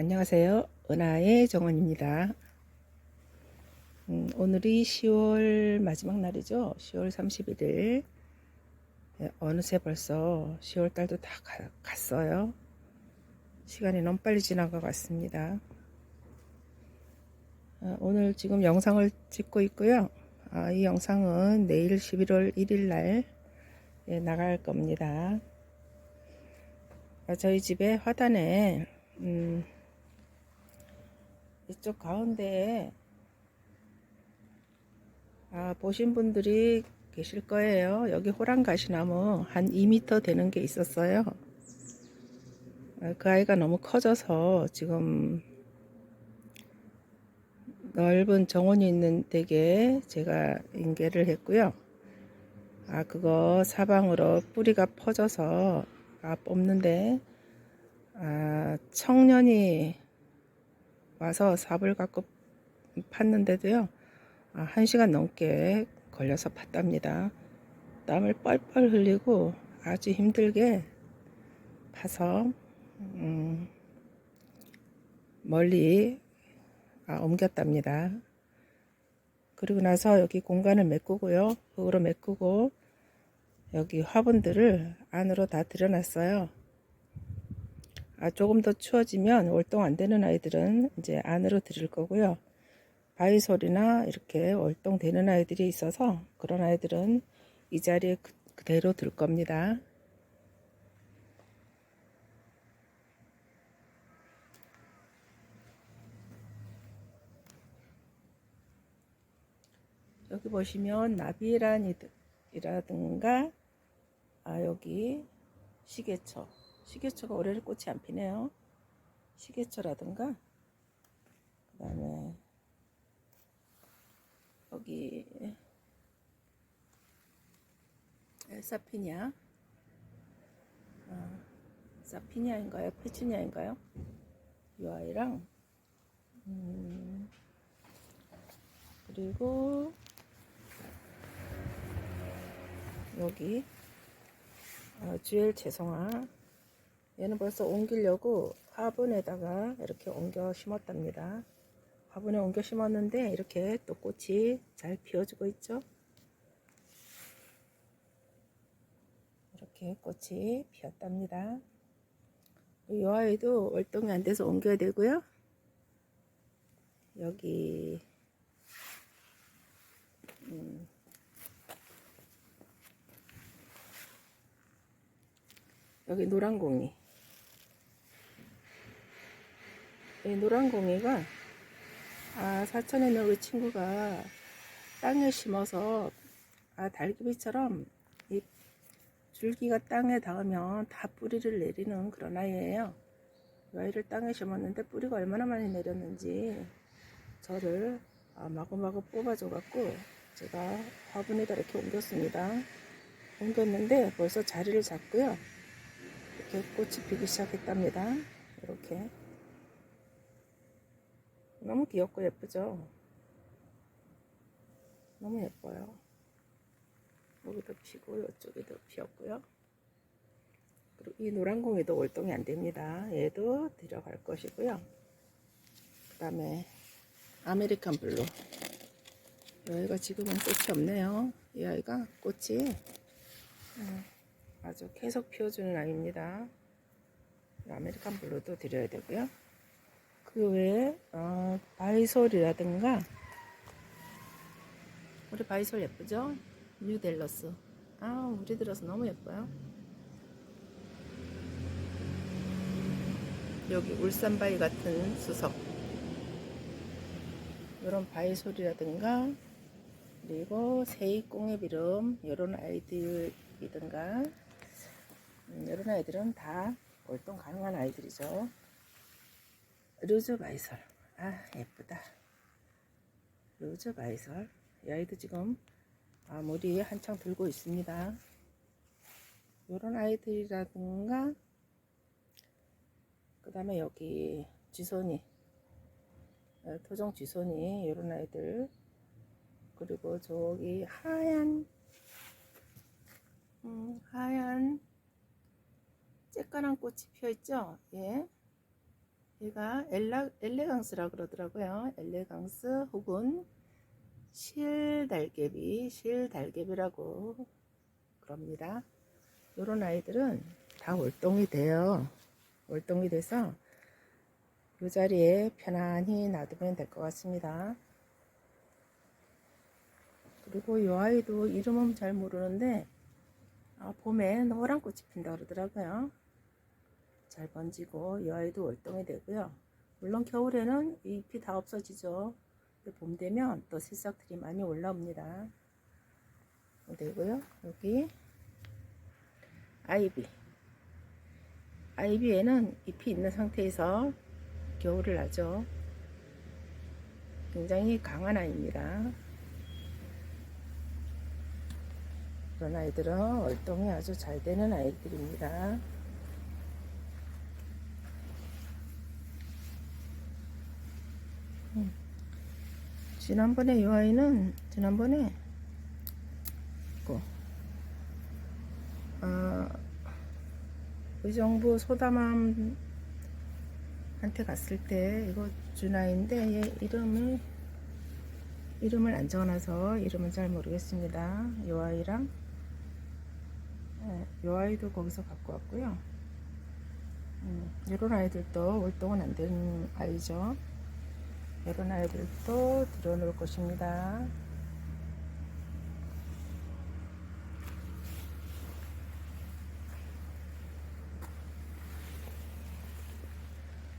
안녕하세요. 은하의 정원입니다. 음, 오늘이 10월 마지막 날이죠. 10월 31일. 예, 어느새 벌써 10월 달도 다 가- 갔어요. 시간이 너무 빨리 지나가 갔습니다. 아, 오늘 지금 영상을 찍고 있고요. 아, 이 영상은 내일 11월 1일 날 예, 나갈 겁니다. 아, 저희 집에 화단에 음, 이쪽 가운데에 아, 보신 분들이 계실 거예요. 여기 호랑가시나무 한 2m 되는 게 있었어요. 아, 그 아이가 너무 커져서 지금 넓은 정원이 있는 댁에 제가 인계를 했고요. 아, 그거 사방으로 뿌리가 퍼져서 아, 뽑는데 아, 청년이 와서 삽을 갖고 팠는데도요, 아, 한 시간 넘게 걸려서 팠답니다. 땀을 뻘뻘 흘리고 아주 힘들게 파서, 음, 멀리 아, 옮겼답니다. 그리고 나서 여기 공간을 메꾸고요, 흙으로 메꾸고, 여기 화분들을 안으로 다 들여놨어요. 아, 조금 더 추워지면 월동 안 되는 아이들은 이제 안으로 들일 거고요. 바위솔이나 이렇게 월동 되는 아이들이 있어서 그런 아이들은 이 자리에 그, 그대로 둘 겁니다. 여기 보시면 나비란이라든가 아 여기 시계처 시계처가 올해는 꽃이 안 피네요. 시계처라든가 그 다음에 여기 사피니아 아, 사피니아인가요? 페추니아인가요? 이 아이랑 음, 그리고 여기 어, 주엘 채송아 얘는 벌써 옮기려고 화분에다가 이렇게 옮겨 심었답니다. 화분에 옮겨 심었는데 이렇게 또 꽃이 잘 피어주고 있죠. 이렇게 꽃이 피었답니다. 이 아이도 월동이 안 돼서 옮겨야 되고요. 여기 음, 여기 노란 공이 이 노란 공이가 아 사천에 있는 우리 친구가 땅에 심어서 아 달기비처럼 이 줄기가 땅에 닿으면 다 뿌리를 내리는 그런 아이예요. 이 아이를 땅에 심었는데 뿌리가 얼마나 많이 내렸는지 저를 아, 마구마구 뽑아줘 갖고 제가 화분에다 이렇게 옮겼습니다. 옮겼는데 벌써 자리를 잡고요. 이렇게 꽃이 피기 시작했답니다. 이렇게 너무 귀엽고 예쁘죠? 너무 예뻐요. 여기도 피고 이쪽에도 피었고요. 그리고 이 노란공이도 월동이 안 됩니다. 얘도 들어갈 것이고요. 그 다음에 아메리칸 블루. 이 아이가 지금은 꽃이 없네요. 이 아이가 꽃이 음, 아주 계속 피워주는 아이입니다. 아메리칸 블루도 드려야 되고요. 그 외에 어, 바이솔이라든가 우리 바이솔 예쁘죠? 뉴델러스. 아, 우리 들어서 너무 예뻐요. 여기 울산 바위 같은 수석. 이런 바이솔이라든가 그리고 세이 꽁의비름 이런 아이들이든가 음, 이런 아이들은 다 월동 가능한 아이들이죠. 루즈 바이솔. 아, 예쁘다. 루즈 바이솔. 이 아이도 지금 아, 머리에 한창 들고 있습니다. 이런 아이들이라든가, 그 다음에 여기 쥐손이, 어, 토종 쥐손이, 이런 아이들. 그리고 저기 하얀, 음, 하얀 쬐까란 꽃이 피어 있죠? 예. 얘가 엘라, 엘레강스라 그러더라고요. 엘레강스 혹은 실달개비, 실달개비라고 그럽니다. 요런 아이들은 다 월동이 돼요. 월동이 돼서 이 자리에 편안히 놔두면 될 것 같습니다. 그리고 이 아이도 이름은 잘 모르는데 아, 봄에 노란 꽃이 핀다 그러더라고요. 잘 번지고 이 아이도 월동이 되고요. 물론 겨울에는 이 잎이 다 없어지죠. 봄 되면 또 새싹들이 많이 올라옵니다. 되고요. 여기 아이비. 아이비에는 잎이 있는 상태에서 겨울을 나죠. 굉장히 강한 아이입니다. 그런 아이들은 월동이 아주 잘 되는 아이들입니다. 지난번에 이 아이는 지난번에 있고 아, 의정부 소담함 한테 갔을 때 이거 준 아이인데 얘 이름을 이름을 안 적어놔서 이름은 잘 모르겠습니다. 이 아이랑 네, 이 아이도 거기서 갖고 왔고요. 음, 이런 아이들도 월동은 안 된 아이죠. 이런 아이들도 들여놓을 것입니다.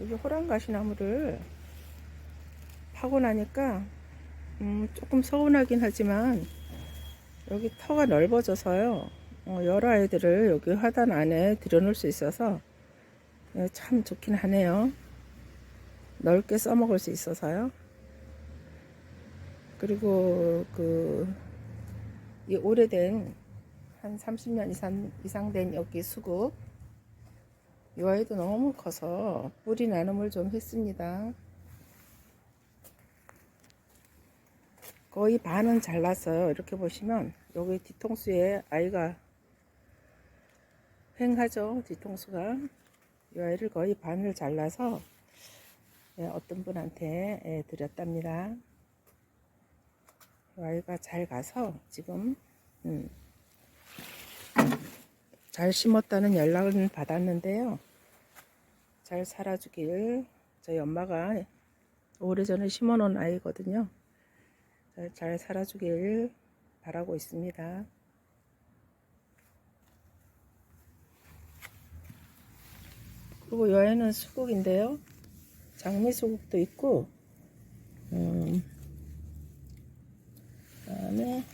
여기 호랑가시 나무를 파고 나니까 음, 조금 서운하긴 하지만 여기 터가 넓어져서요. 어, 여러 아이들을 여기 화단 안에 들여놓을 수 있어서 예, 참 좋긴 하네요. 넓게 써먹을 수 있어서요. 그리고 그 이 오래된 한 30년 이상 이상 된 여기 수국 이 아이도 너무 커서 뿌리 나눔을 좀 했습니다. 거의 반은 잘랐어요. 이렇게 보시면 여기 뒤통수에 아이가 횡하죠. 뒤통수가 이 아이를 거의 반을 잘라서 예, 어떤 분한테 예, 드렸답니다. 이 아이가 잘 가서 지금 음, 잘 심었다는 연락을 받았는데요. 잘 살아주길 저희 엄마가 오래전에 심어놓은 아이거든요. 잘, 잘 살아주길 바라고 있습니다. 그리고 여기는 수국인데요. 장미 수국도 있고, 음, 그다음에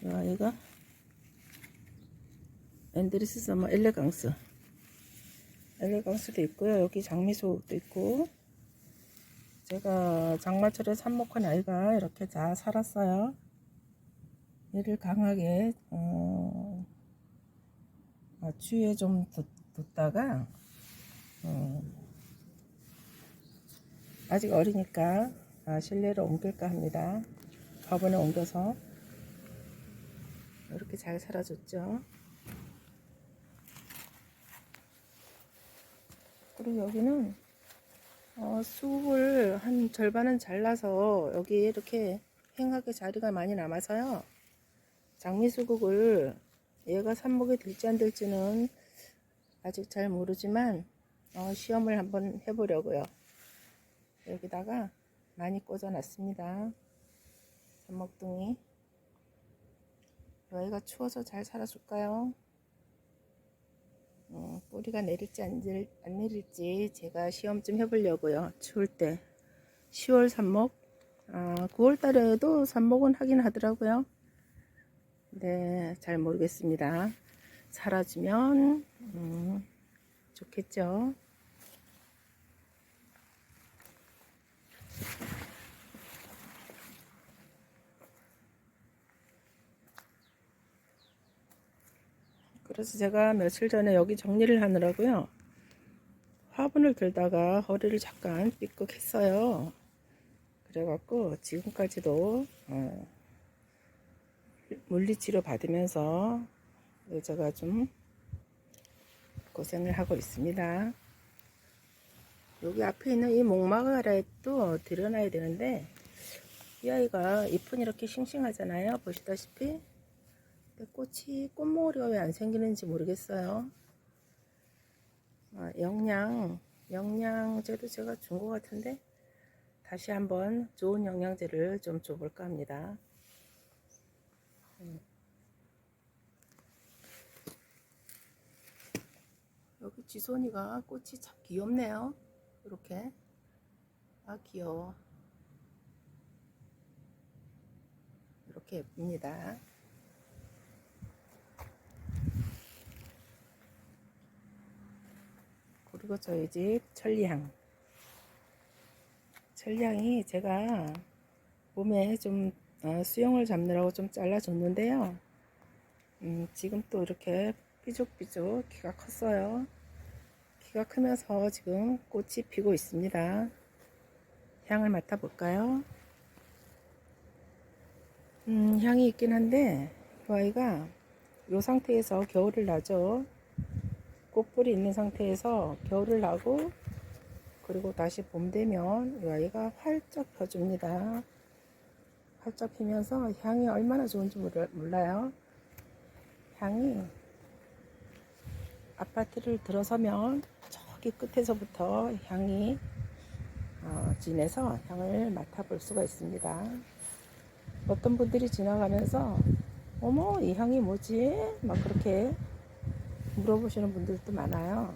이 아이가 앤드리스 서머 엘레강스 엘레강스도 있고요. 여기 장미 수국도 있고, 제가 장마철에 삽목한 아이가 이렇게 다 살았어요. 얘를 강하게 어, 아, 추위에 좀 뒀, 뒀다가 어, 아직 어리니까 아, 실내로 옮길까 합니다. 화분에 옮겨서 이렇게 잘 살아줬죠. 그리고 여기는 어, 쑥을 한 절반은 잘라서 여기 이렇게 횡하게 자리가 많이 남아서요. 장미 수국을 얘가 삽목이 될지 안 될지는 아직 잘 모르지만 어, 시험을 한번 해보려고요. 여기다가 많이 꽂아 놨습니다. 삽목둥이 여기가 추워서 잘 살아줄까요? 어, 뿌리가 내릴지 안, 내릴, 안 내릴지 제가 시험 좀 해보려고요. 추울 때 10월 삽목 아, 9월 달에도 삽목은 하긴 하더라고요. 네, 잘 모르겠습니다. 살아주면 음, 좋겠죠. 그래서 제가 며칠 전에 여기 정리를 하느라고요. 화분을 들다가 허리를 잠깐 삐걱했어요. 그래갖고 지금까지도 어, 물리치료 받으면서 제가 좀 고생을 하고 있습니다. 여기 앞에 있는 이 목마가라도 들여놔야 되는데 이 아이가 잎은 이렇게 싱싱하잖아요 보시다시피 꽃이 꽃모리가 왜 안 생기는지 모르겠어요. 아, 영양 영양제도 제가 준 것 같은데 다시 한번 좋은 영양제를 좀 줘볼까 합니다. 음. 여기 지손이가 꽃이 참 귀엽네요. 이렇게. 아 귀여워. 이렇게 예쁩니다 그리고 저희 집 천리향 천리향이 제가 몸에 좀 어, 수영을 잡느라고 좀 잘라줬는데요 음, 지금 또 이렇게 삐죽삐죽 키가 컸어요 키가 크면서 지금 꽃이 피고 있습니다 향을 맡아볼까요? 음, 향이 있긴 한데 이 아이가 이 상태에서 겨울을 나죠. 꽃뿌리 있는 상태에서 겨울을 나고 그리고 다시 봄 되면 이 아이가 활짝 펴줍니다. 활짝 피면서 향이 얼마나 좋은지 몰라- 몰라요. 향이 아파트를 들어서면 저기 끝에서부터 향이 어, 진해서 향을 맡아볼 수가 있습니다. 어떤 분들이 지나가면서 어머 이 향이 뭐지? 막 그렇게 물어보시는 분들도 많아요.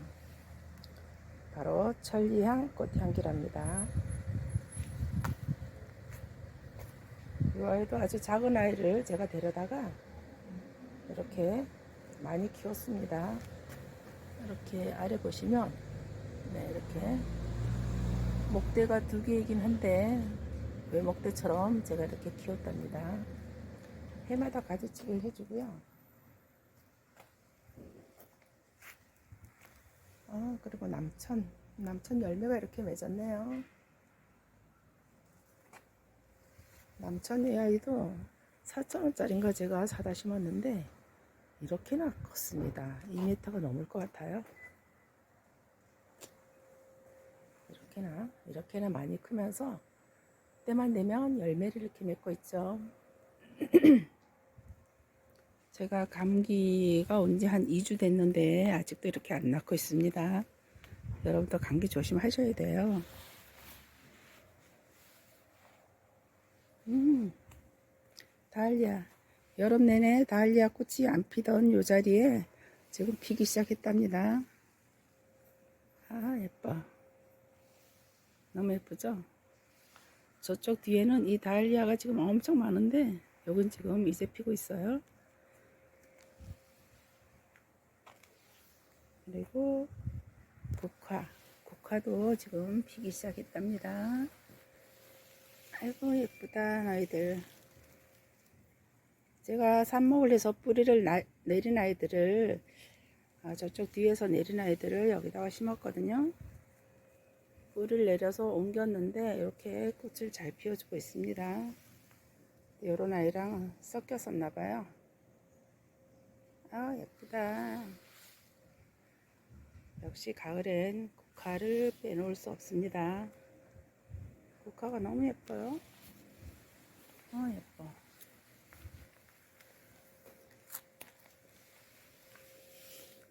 바로 천리향 꽃향기랍니다. 이 아이도 아주 작은 아이를 제가 데려다가 이렇게 많이 키웠습니다. 이렇게 아래 보시면 네, 이렇게 목대가 두 개이긴 한데 외목대처럼 제가 이렇게 키웠답니다. 해마다 가지치기를 해주고요. 아, 그리고 남천. 남천 열매가 이렇게 맺었네요. 남천 AI도 4,000원짜리인가 제가 사다 심었는데, 이렇게나 컸습니다. 2m가 넘을 것 같아요. 이렇게나, 이렇게나 많이 크면서, 때만 되면 열매를 이렇게 맺고 있죠. 제가 감기가 온 지 한 2주 됐는데 아직도 이렇게 안 낫고 있습니다. 여러분도 감기 조심하셔야 돼요. 음, 다알리아. 여름 내내 다알리아 꽃이 안 피던 요 자리에 지금 피기 시작했답니다. 아, 예뻐. 너무 예쁘죠? 저쪽 뒤에는 이 다알리아가 지금 엄청 많은데 여긴 지금 이제 피고 있어요. 그리고 국화, 국화도 지금 피기 시작했답니다. 아이고 예쁘다 아이들. 제가 삽목을 해서 뿌리를 나, 내린 아이들을 아, 저쪽 뒤에서 내린 아이들을 여기다가 심었거든요. 뿌리를 내려서 옮겼는데 이렇게 꽃을 잘 피워주고 있습니다. 이런 아이랑 섞였었나 봐요. 아 예쁘다. 역시 가을엔 국화를 빼놓을 수 없습니다. 국화가 너무 예뻐요. 아 예뻐.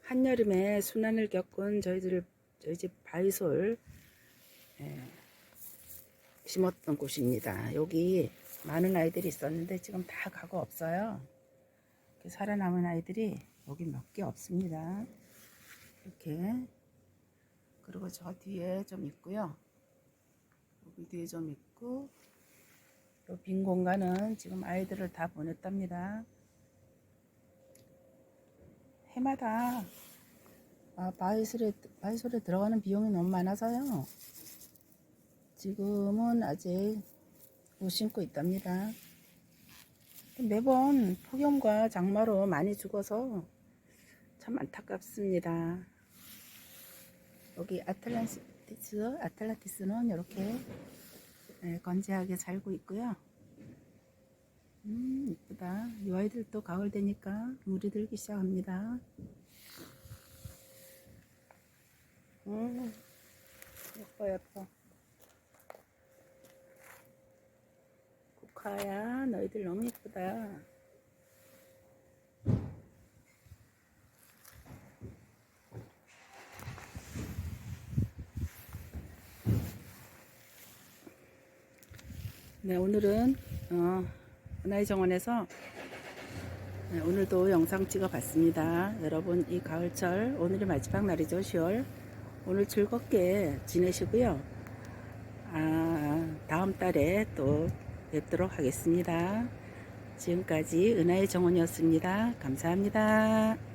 한여름에 순환을 겪은 저희들 저희 집 바이솔 예, 심었던 곳입니다. 여기 많은 아이들이 있었는데 지금 다 가고 없어요. 이렇게 살아남은 아이들이 여기 몇 개 없습니다. 이렇게 그리고 저 뒤에 좀 있고요. 여기 뒤에 좀 있고 이 빈 공간은 지금 아이들을 다 보냈답니다. 해마다 아, 바이솔에, 바이솔에 들어가는 비용이 너무 많아서요. 지금은 아직 못 심고 있답니다. 매번 폭염과 장마로 많이 죽어서 참 안타깝습니다. 여기 아틀란티스, 아틀란티스는 이렇게 네, 건재하게 살고 있고요. 음, 이쁘다. 이 아이들도 가을 되니까 물이 들기 시작합니다. 음, 예뻐 예뻐 국화야 너희들 너무 예쁘다 네 오늘은 어, 은하의 정원에서 네, 오늘도 영상 찍어 봤습니다. 여러분 이 가을철 오늘이 마지막 날이죠 10월 오늘 즐겁게 지내시고요. 아, 다음 달에 또 뵙도록 하겠습니다. 지금까지 은하의 정원이었습니다. 감사합니다.